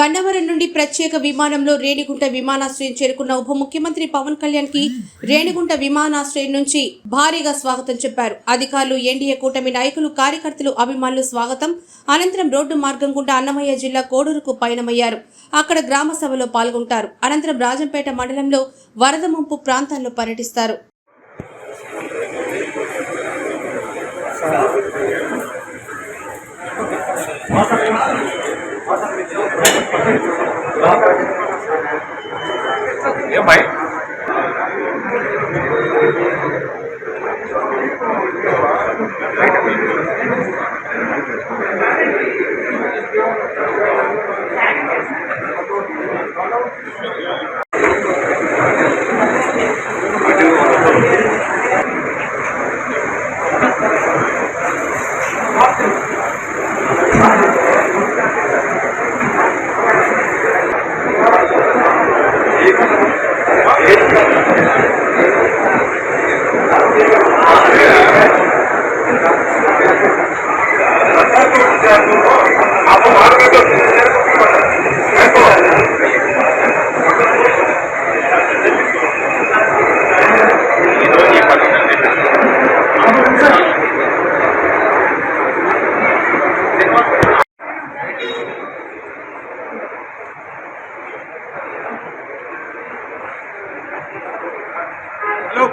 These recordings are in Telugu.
గన్నవరం నుండి ప్రత్యేక విమానంలో రేణిగుంట విమానాశ్రయం చేరుకున్న ఉప ముఖ్యమంత్రి పవన్ కళ్యాణ్కి రేణిగుంట విమానాశ్రయం నుంచి భారీగా స్వాగతం చెప్పారు. అధికారులు ఎన్డీఏ కూటమి నాయకులు కార్యకర్తలు అభిమానులు స్వాగతం. అనంతరం రోడ్డు మార్గం గుండా అన్నమయ్య జిల్లా కోడూరుకు పయనమయ్యారు. అక్కడ గ్రామ సభలో పాల్గొంటారు. అనంతరం రాజంపేట మండలంలో వరద ముంపు ప్రాంతాల్లో పర్యటిస్తారు.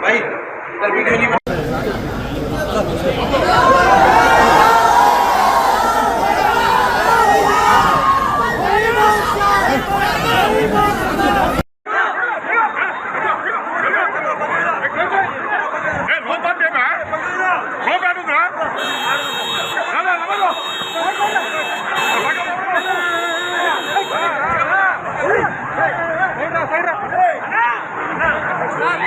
right? That we really Hey! Hey! Hey! Hey! Hey!